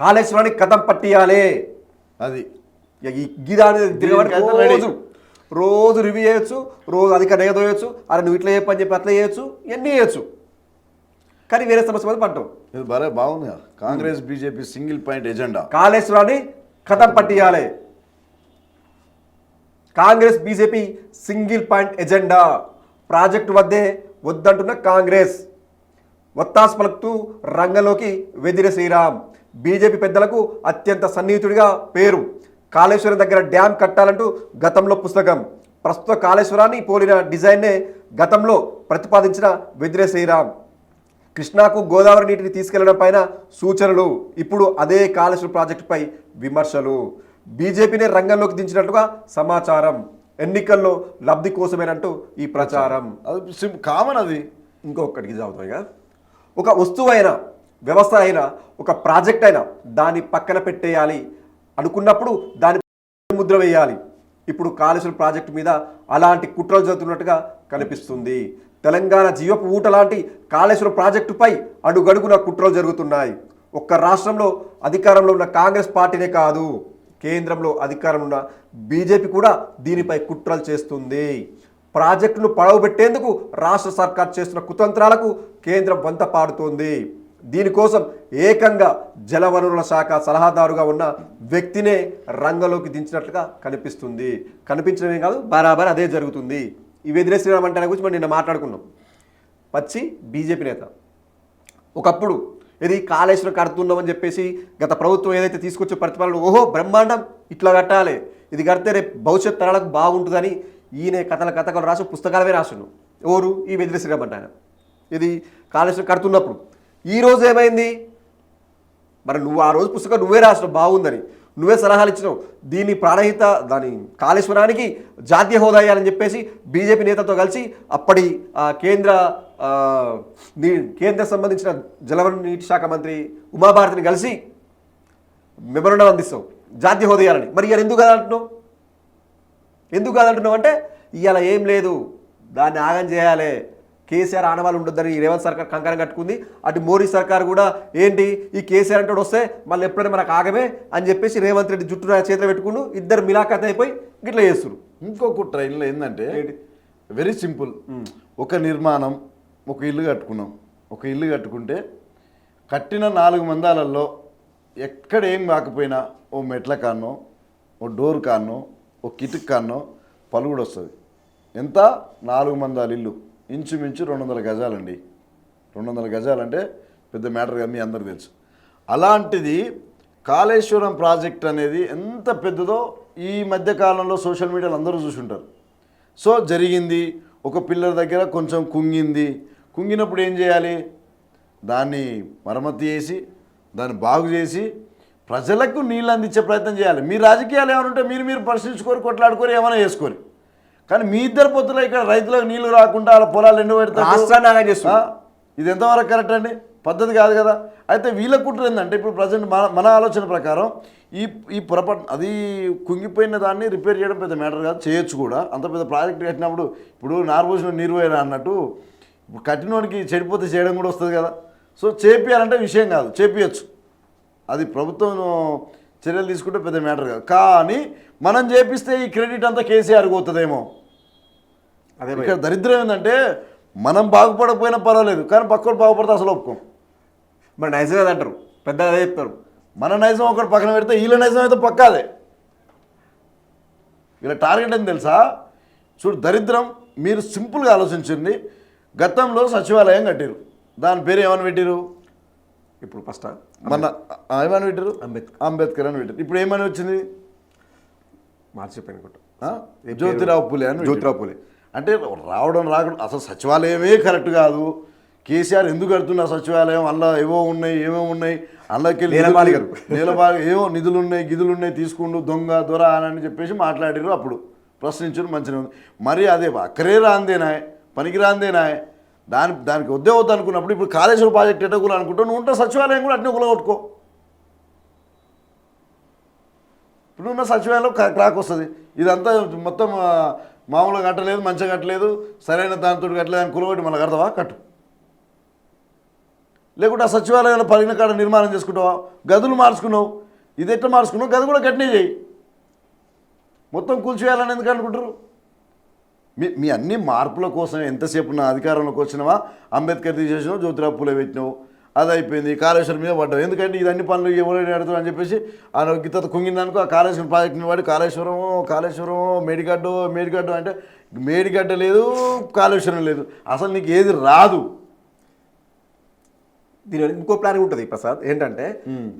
కాళేశ్వరానికి కథం పట్టియాలి. అది. ఈ గీదా అనేది తిరగబడి దీనికైతే ready. రోజు రోజు రివ్యూ చేయొచ్చు రోజు అధిక చేయొచ్చు అరే నువ్వు ఇట్లా చెప్పని చెప్పి అట్లా చేయొచ్చు ఇవన్నీ చేయొచ్చు. కానీ వేరే సమస్య మీద పడ్డాం. ఇది భలే బాగుంది Congress BJP single point agenda. కాళేశ్వరాన్ని కథం పట్టియాలి. Congress BJP single point agenda. Project వద్దే వద్దంటున్న కాంగ్రెస్. ఒత్తాసు పలుకుతూ రంగంలోకి వెదిర శ్రీరామ్. బీజేపీ పెద్దలకు అత్యంత సన్నిహితుడిగా పేరు. కాళేశ్వరం దగ్గర డ్యామ్ కట్టాలంటూ గతంలో పుస్తకం. ప్రస్తుత కాళేశ్వరాన్ని పోలిన డిజైన్నే గతంలో ప్రతిపాదించిన వెదిరే శ్రీరామ్. కృష్ణాకు గోదావరి నీటిని తీసుకెళ్ళడం పైన సూచనలు. ఇప్పుడు అదే కాళేశ్వరం ప్రాజెక్టుపై విమర్శలు. బీజేపీనే రంగంలోకి దించినట్లుగా సమాచారం. ఎన్నికల్లో లబ్ధి కోసమేనంటూ ఈ ప్రచారం. అది కామన్ అది. ఇంకొకటికి చదువుతాయిగా ఒక వస్తువు అయినా వ్యవస్థ అయినా ఒక ప్రాజెక్ట్ అయినా దాన్ని పక్కన పెట్టేయాలి. అనుకున్నప్పుడు దాని ముద్ర వేయాలి. ఇప్పుడు కాళేశ్వరం ప్రాజెక్టు మీద అలాంటి కుట్రలు జరుగుతున్నట్టుగా కనిపిస్తుంది. తెలంగాణ జీవపు ఊట లాంటి కాళేశ్వరం ప్రాజెక్టుపై అడుగడుగున కుట్రలు జరుగుతున్నాయి. ఒక్క రాష్ట్రంలో అధికారంలో ఉన్న కాంగ్రెస్ పార్టీనే కాదు. కేంద్రంలో అధికారంలో ఉన్న బీజేపీ కూడా దీనిపై కుట్రలు చేస్తుంది. ప్రాజెక్టును పడవబెట్టేందుకు రాష్ట్ర సర్కార్ చేస్తున్న కుతంత్రాలకు కేంద్రం వంత పాడుతోంది. దీనికోసం ఏకంగా జలవనరుల శాఖ సలహాదారుగా ఉన్న వ్యక్తినే రంగంలోకి దించినట్లుగా కనిపిస్తుంది. కనిపించడమే కాదు బరాబర్ అదే జరుగుతుంది. ఈ వెదిరే శ్రీరామ్ అంటే గురించి మనం నిన్న మాట్లాడుకున్నాం. పచ్చి బీజేపీ నేత. ఒకప్పుడు ఇది కాళేశ్వరం కడుతున్నామని చెప్పేసి గత ప్రభుత్వం ఏదైతే తీసుకొచ్చే ప్రతిపాదన ఓహో బ్రహ్మాండం ఇట్లా కట్టాలి. ఇది కడితే రేపు భవిష్యత్ తరాలకు బాగుంటుందని ఈయన కథల కథకలు రాసి పుస్తకాలవే రాసిండు. ఎవరు? ఈ వెదిరి శ్రీరామంట ఆయన. ఇది కాళేశ్వరం కడుతున్నప్పుడు. ఈ రోజు ఏమైంది? మరి నువ్వు ఆ రోజు పుస్తకం నువ్వే రాసినావు బాగుందని. నువ్వే సలహాలు ఇచ్చినావు. దీన్ని ప్రాణహిత దాని కాళేశ్వరానికి జాతీయ హోదా ఇవ్వాలని చెప్పేసి బీజేపీ నేతతో కలిసి అప్పటి కేంద్ర నీ- కేంద్ర సంబంధించిన జలవనరుల నీటి శాఖ మంత్రి ఉమాభారతిని కలిసి మెమరండం అందిస్తావు. జాతీయ హోదా ఇవ్వాలని మరి ఇవాళ ఎందుకు కాదంటున్నావు ఎందుకు కాదంటున్నావు అంటే ఇవాళ ఏం లేదు దాన్ని ఆగం చేయాలి. కేసీఆర్ ఆనవాళ్ళు ఉండొద్దని రేవంత్ సర్కార్ కంకణం కట్టుకుంది. అటు మోడీ సర్కార్ కూడా ఏంటి ఈ కేసీఆర్ అంటే వస్తే మళ్ళీ ఎప్పుడైనా మనకు ఆగమే అని చెప్పేసి రేవంత్ రెడ్డి జుట్టు చేతిలో పెట్టుకుంటూ ఇద్దరు మిలాఖత్ అయిపోయి గిట్లా చేస్తున్నారు ఇంకొక ట్రైన్లో ఏంటంటే ఏంటి? Very simple. ఒక నిర్మాణం ఒక ఇల్లు కట్టుకున్నాం. ఒక ఇల్లు కట్టుకుంటే కట్టిన నాలుగు మందాలలో ఎక్కడ ఏం కాకపోయినా ఓ మెట్ల కాన్నో ఓ డోర్ కాన్నో ఓ కిటిక్ కాన్నో పలుగుడు వస్తుంది. ఎంత? నాలుగు మందాలు ఇల్లు. ఇంచుమించు రెండు వందల గజాలండి. రెండు వందల గజాలంటే పెద్ద మ్యాటర్గా మీ అందరికి తెలుసు. అలాంటిది కాళేశ్వరం ప్రాజెక్ట్ అనేది ఎంత పెద్దదో ఈ మధ్య కాలంలో సోషల్ మీడియాలో అందరూ చూసుంటారు. సో జరిగింది. ఒక పిల్లర్ దగ్గర కొంచెం కుంగింది. కుంగినప్పుడు ఏం చేయాలి? దాన్ని మరమ్మతు చేసి దాన్ని బాగు చేసి ప్రజలకు నీళ్ళు అందించే ప్రయత్నం చేయాలి. మీ రాజకీయాలు ఏమైనా ఉంటే మీరు మీరు పరిశీలించుకొని కొట్లాడుకొని ఏమైనా చేసుకోరు కానీ మీ ఇద్దరు పొత్తులో ఇక్కడ రైతులకు నీళ్ళు రాకుండా వాళ్ళ పొలాలు ఎండు చేస్తున్నారు. ఇది ఎంతవరకు కరెక్ట్ అండి? పద్ధతి కాదు కదా. అయితే వీళ్ళ కుట్ర ఏంటంటే ఇప్పుడు ప్రజెంట్ మన మన ఆలోచన ప్రకారం ఈ ఈ పొరపాటు అది కుంగిపోయిన దాన్ని రిపేర్ చేయడం పెద్ద మ్యాటర్ కాదు. చేయొచ్చు కూడా. అంత పెద్ద ప్రాజెక్ట్ కట్టినప్పుడు ఇప్పుడు నార్పోసిన నీరు పోయినా అన్నట్టు కట్టినోడికి చెడిపోతే చేయడం కూడా వస్తుంది కదా. సో చేపియాలంటే విషయం కాదు. చేపియచ్చు. అది ప్రభుత్వం చర్యలు తీసుకుంటే పెద్ద మ్యాటర్ కాదు. కానీ మనం చేపిస్తే ఈ క్రెడిట్ అంతా కేసీఆర్ పోతుందేమో అదే ఇక్కడ దరిద్రం ఏంటంటే మనం బాగుపడకపోయినా పర్వాలేదు కానీ పక్కడు బాగుపడితే అసలు ఒప్పుకోం. మరి నైజం కదా అంటారు పెద్దగా అదే చెప్తారు. మన నైజం ఒకటి పక్కన పెడితే వీళ్ళ నైజం అయితే పక్కాదే. వీళ్ళ టార్గెట్ ఏం తెలుసా? చూడు దరిద్రం మీరు సింపుల్గా ఆలోచించండి. గతంలో సచివాలయం కట్టారు దాని పేరు ఏమని పెట్టారు ఇప్పుడు ఫస్ట్? మన ఏమని పెట్టారు అంబేద్కర్. అంబేద్కర్ అని పెట్టారు ఇప్పుడు ఏమని వచ్చింది? మార్చిపోయిన ఆ? జ్యోతిరావు పులే అని జ్యోతిరావు పులే. అంటే రావడం రావడం అసలు సచివాలయమే కరెక్ట్ కాదు. కేసీఆర్ ఎందుకు కడుతున్నా సచివాలయం? అందులో ఏవో ఉన్నాయి ఏమో ఉన్నాయి. అందులోకి నీలమాలి గారు. నీలబాలి ఏవో నిధులు ఉన్నాయి గిదులు ఉన్నాయి తీసుకుండు దొంగ దొర అని చెప్పేసి మాట్లాడారు అప్పుడు. ప్రశ్నించారు మంచిగా ఉంది. మరి అదే అక్కరే రాందేనాయ్ పనికి రాందేనాయ్. దాని దానికి వద్దే వద్దు అనుకున్నప్పుడు ఇప్పుడు కాళేశ్వరం ప్రాజెక్ట్ ఎటకులు అనుకుంటూ నువ్వు ఉంటే సచివాలయం కూడా అట్నే కొట్టుకో. ఇప్పుడు ఉన్న సచివాలయంలో క్రా- క్రాక్ వస్తుంది. ఇదంతా మొత్తం మామూలుగా కట్టలేదు మంచిగా కట్టలేదు. సరైన దానితో కట్టలేదు అని కులగొట్టి మళ్ళీ కడతావా? కట్టు. లేకుంటే ఆ సచివాలయంలో పలిన కాడ నిర్మాణం చేసుకుంటావా? గదులు మార్చుకున్నావు. ఇది ఎట్లా మార్చుకున్నావు? గది కూడా కట్నే చేయి. మొత్తం కూల్చివేయాలని ఎందుకు అనుకుంటారు మీ మీ అన్ని మార్పుల కోసం ఎంతసేపు నా అధికారంలోకి వచ్చినావా? అంబేద్కర్ తీసేసినావు జ్యోతిరావు పూలే పెట్టినావు? అది అయిపోయింది. కాళేశ్వరం మీద పడ్డావు. ఎందుకంటే ఇదన్ని పనులు ఎవరైనా అడుగుతావు అని చెప్పేసి ఆయన గిత్త కుంగిందనుకో ఆ కాళేశ్వరం ప్రాజెక్ట్ని వాడి కాళేశ్వరం కాళేశ్వరం మేడిగడ్డ మేడిగడ్డ అంటే మేడిగడ్డ లేదు కాళేశ్వరం లేదు. అసలు నీకు ఏది రాదు. దీని ఇంకో ప్లాన్ ఉంటుంది ప్రసాద్. ఏంటంటే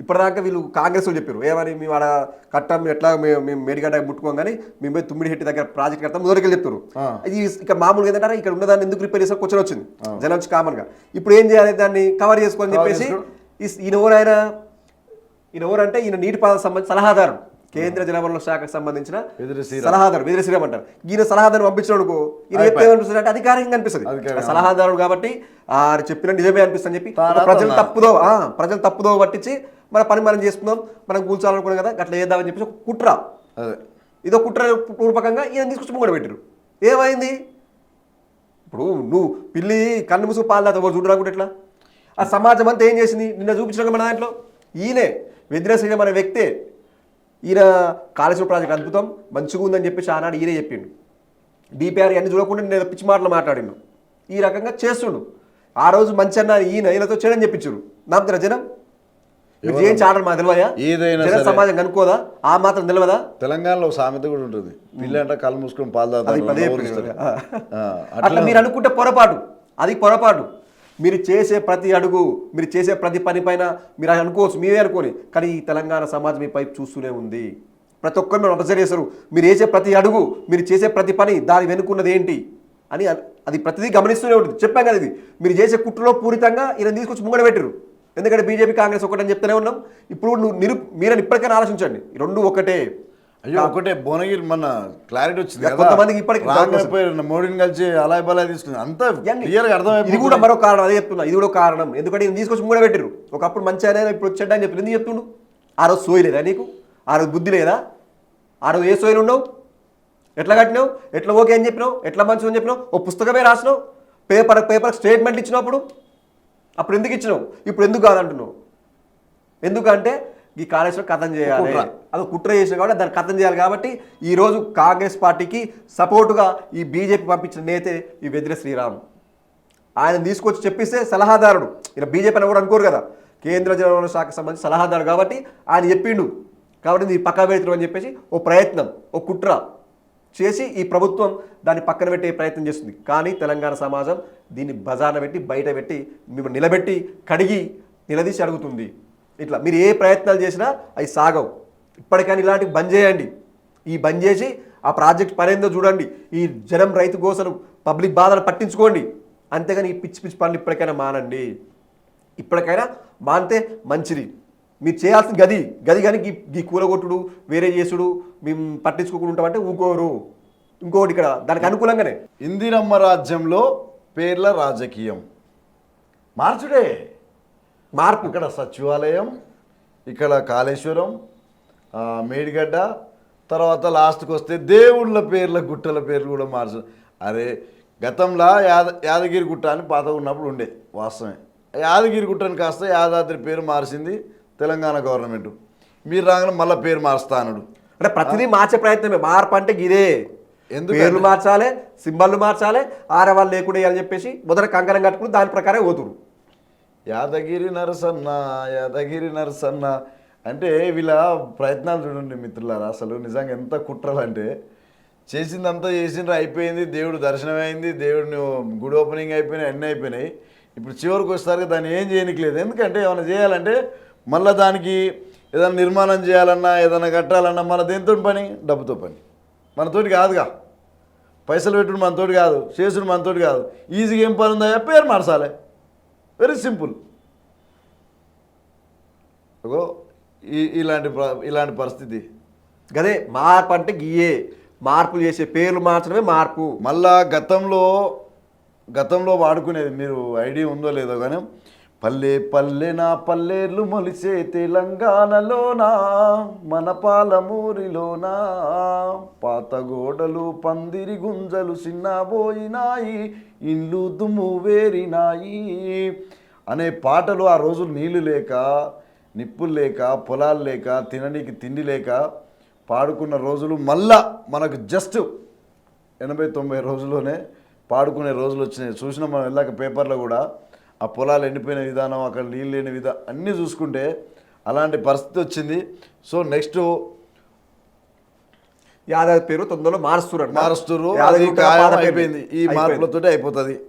ఇప్పటిదాకా వీళ్ళు కాంగ్రెస్ వాళ్ళు చెప్పారు ఏమని మేము ఆడ కట్టాం ఎట్లా మేము మేడిగడ్డ ముట్టుకోగానే మేము పోయి తుమ్మిడి హెట్టి దగ్గర ప్రాజెక్ట్ కడతాం మొదటికి చెప్తారు ఆ. ఇది ఇక్కడ మామూలుగా ఏంటంటే ఇక్కడ ఉన్నదాన్ని ఎందుకు రిపేర్ చేసా క్వశ్చన్ వచ్చింది. జనం వచ్చి కామన్గా. ఇప్పుడు ఏం చేయాలి దాన్ని? కవర్ చేసుకోని Cover చెప్పేసి ఈయన ఎవరైనా ఈయన ఎవరంటే ఈయన నీటిపారుదల సంబంధించి సలహాదారు. కేంద్ర జలవనరుల శాఖకు సంబంధించిన. సలహాదారు వెదిరి శ్రీరామ్ అంటారు. ఈయన సలహాదారు పంపించినప్పుడు ఈయన. ఏమనిపిస్తుంది అధికారికంగా అనిపిస్తుంది. సలహాదారుడు కాబట్టి ఆ చెప్పిన నిజమే అనిపిస్తుంది చెప్పి ప్రజలు. తప్పుదో ఆ, ప్రజలు తప్పుదో పట్టించి మన పని మనం చేసుకుందాం మనం కూర్చోాలనుకున్నాం కదా అట్లా చేద్దామని చెప్పేసి ఒక కుట్ర. ఇదో కుట్ర పూర్వకంగా ఈయన తీసుకొచ్చి ముంగడ పెట్టారు ఏమైంది? ఇప్పుడు నువ్వు పిల్లి కన్ను ముసుగు పాలు తాత చూడరాకుంటే ఎట్లా? ఆ సమాజం అంతా ఏం చేసింది? నిన్న చూపించిన మన దాంట్లో? ఈయనే. వెద్రేశ్రీ మన వ్యక్తే ఈయన కాళేశ్వరం ప్రాజెక్ట్ అద్భుతం మంచిగా ఉందని చెప్పేసి ఆనాడు ఈయనే చెప్పిండు. డిపిఆర్ అన్ని చూడకుండా నేను పిచ్చి మాటలు మాట్లాడిండు. ఈ రకంగా చేస్తుండు. ఆ రోజు మంచి అన్న ఈయన ఈయనతో చేయని చెప్పించారు నమ్ముతారా జనం? మీరు? చేయించి ఆటలు మా తెలివయా ఏదైనా. సమాజం కనుక్కోదా? ఆ మాత్రం తెలియదా? తెలంగాణలో సామెత కూడా ఉంటుంది. పిల్లి అంటే కళ్ళు మూసుకొని పాలు అట్లా. మీరు అనుకుంటే పొరపాటు. అది పొరపాటు. మీరు చేసే ప్రతి అడుగు మీరు చేసే ప్రతి పనిపైన మీరు అనుకోవచ్చు మీరే అనుకోని. కానీ ఈ తెలంగాణ సమాజం మీ పైపు చూస్తూనే ఉంది. ప్రతి ఒక్కరు మీరు అబ్జర్వ్ చేస్తారు మీరు వేసే ప్రతి అడుగు మీరు చేసే ప్రతి పని దాని వెనుకున్నది ఏంటి అని అది ప్రతిదీ గమనిస్తూనే ఉంటుంది. చెప్పాం కదా ఇది. మీరు చేసే కుట్రలో పూరితంగా ఈయన తీసుకొచ్చి ముంగడ పెట్టారు ఎందుకంటే బీజేపీ కాంగ్రెస్ ఒకటని చెప్తూనే ఉన్నాం. ఇప్పుడు నువ్వు నిరు మీరని ఇప్పటికైనా ఆలోచించండి. రెండు ఒకటే. అయ్యో ఒకటే భువనగిరి మన క్లారిటీ వచ్చింది కొంతమందికి ఇప్పటికి మోడీని కలిసి అలాయ్ బలాయ్ తీసుకుంది అంతా క్లియర్గా ఇది కూడా మరో కారణం అదే చెప్తున్నా ఇది కూడా కారణం. ఎందుకంటే ఈయన తీసుకొచ్చి మూడ పెట్టిరు ఒకప్పుడు మంచి ఆయన ఇప్పుడు వచ్చాడు అని చెప్పి ఎందుకు చెప్తుండు? ఆ రోజు సోయి లేదా నీకు? ఆ రోజు బుద్ధి లేదా? ఆ రోజు ఏ సోయిలు ఉండవు ఎట్లా కట్టినావు? ఎట్లా ఓకే అని చెప్పినావు? ఎట్లా మంచిది అని చెప్పినావు? ఓ పుస్తకమే రాసినావు? పేపర్ పేపర్ స్టేట్మెంట్ ఇచ్చినప్పుడు అప్పుడు ఎందుకు ఇచ్చినావు? ఇప్పుడు ఎందుకు కాదంటున్నావు? ఎందుకంటే ఈ కాళేశ్వరం కథం చేయాలి. అది కుట్ర చేసిన కాబట్టి దాన్ని కథం చేయాలి కాబట్టి ఈ రోజు కాంగ్రెస్ పార్టీకి సపోర్టుగా ఈ బీజేపీ పంపించిన నేతే ఈ వెదిర శ్రీరామ్. ఆయన తీసుకొచ్చి చెప్పిస్తే సలహాదారుడు. ఇలా బీజేపీ అని కూడా అనుకోరు కదా? కేంద్ర జలవనరుల శాఖకు సంబంధించి సలహాదారు కాబట్టి ఆయన చెప్పిండు. కాబట్టి ఇది పక్కా పెడుతున్నాం అని చెప్పేసి ఓ ప్రయత్నం ఓ కుట్ర చేసి ఈ ప్రభుత్వం దాన్ని పక్కన పెట్టే ప్రయత్నం చేస్తుంది. కానీ తెలంగాణ సమాజం దీన్ని బజార్న పెట్టి బయట పెట్టి మిమ్మల్ని నిలబెట్టి కడిగి నిలదీసి అడుగుతుంది. ఇట్లా మీరు ఏ ప్రయత్నాలు చేసినా అవి సాగవు. ఇప్పటికైనా ఇలాంటివి బంద్ చేయండి. ఈ బంద్ చేసి ఆ ప్రాజెక్ట్ పనేందో చూడండి. ఈ జనం రైతు కోసం పబ్లిక్ బాధలు పట్టించుకోండి. అంతేగాని ఈ పిచ్చి పిచ్చి పనులు ఇప్పటికైనా మానండి. ఇప్పటికైనా మానితే మంచిది. మీరు చేయాల్సిన గది గది కానీ ఈ ఈ కూలగొట్టుడు వేరే చేసుడు మేము పట్టించుకోకుండా ఉంటామంటే ఊకోరు. ఇంకోటి ఇక్కడ దానికి అనుకూలంగానే. ఇందిరమ్మ రాజ్యంలో పేర్ల రాజకీయం. మార్చుడే. మార్పు. ఇక్కడ సచివాలయం ఇక్కడ కాళేశ్వరం మేడిగడ్డ తర్వాత లాస్ట్కి వస్తే దేవుళ్ళ పేర్ల గుట్టల పేర్లు కూడా మార్చు అరే గతంలో యాద యాదగిరి గుట్ట అని పాత ఉన్నప్పుడు ఉండే వాస్తవమే. యాదగిరి గుట్టని కాస్త యాదాద్రి పేరు మార్చింది తెలంగాణ గవర్నమెంట్. మీరు రాగానే మళ్ళీ పేరు మారుస్తా అన్నాడు. అంటే ప్రతిదీ మార్చే ప్రయత్నమే. మార్పు అంటే ఇదే. ఎందుకంటే- పేర్లు మార్చాలి సింబల్లు మార్చాలి ఆరవాళ్ళు లేకుండా వేయాలని చెప్పేసి మొదట కంకణం కట్టుకుని దాని ప్రకారం పోతురు యాదగిరి నరసన్న యాదగిరి నరసన్న. అంటే వీళ్ళ ప్రయత్నాలు చూడండి మిత్రులారా అసలు నిజంగా ఎంత కుట్రలంటే చేసిందంతా చేసిండ్రు అయిపోయింది దేవుడు దర్శనం అయింది దేవుడిని గుడి ఓపెనింగ్ అయిపోయినాయి అన్నీ అయిపోయినాయి. ఇప్పుడు చివరికి వచ్చేసరికి దాన్ని ఏం చేయనికలేదు. ఎందుకంటే ఏమైనా చేయాలంటే మళ్ళీ దానికి ఏదైనా నిర్మాణం చేయాలన్నా ఏదైనా కట్టాలన్నా మన దేనితో పని? డబ్బుతో పని. మనతోటి కాదుగా. పైసలు పెట్టుడు మనతోటి కాదు చేసుడు మనతోటి కాదు. ఈజీగా ఏం పని ఉందా పేరు మార్చాలి. వెరీ సింపుల్ ఈ ఇలాంటి ఇలాంటి పరిస్థితి. గదే మార్పు అంటే గియే. మార్పులు చేసే పేర్లు మార్చడమే మార్పు. మళ్ళా గతంలో గతంలో వాడుకునేది మీరు ఐడియా ఉందో లేదో కానీ పల్లె పల్లె నా పల్లెర్లు మొలిసే తెలంగాణలోనా మన పాలమూరిలోనా? పాత గోడలు పందిరి గుంజలు చిన్నబోయినాయి ఇండ్లు దుమ్ము వేరినాయి. అనే పాటలు ఆ రోజు నీళ్ళు లేక నిప్పులు లేక పొలాలు లేక తిననీకి తిండి లేక పాడుకున్న రోజులు మళ్ళా మనకు జస్ట్ ఎనభై తొంభై రోజుల్లోనే పాడుకునే రోజులు వచ్చినాయి. చూసిన మనం వెళ్ళాక పేపర్లో కూడా ఆ పొలాలు ఎండిపోయిన విధానం అక్కడ నీళ్ళు లేని విధానం అన్నీ చూసుకుంటే అలాంటి పరిస్థితి వచ్చింది. సో నెక్స్ట్ యాదాద్రి పేరు తొందరలో మారుస్తున్నారు మారుస్తున్నారు. అయిపోయింది. ఈ. మార్పులతోటి అయిపోతుంది.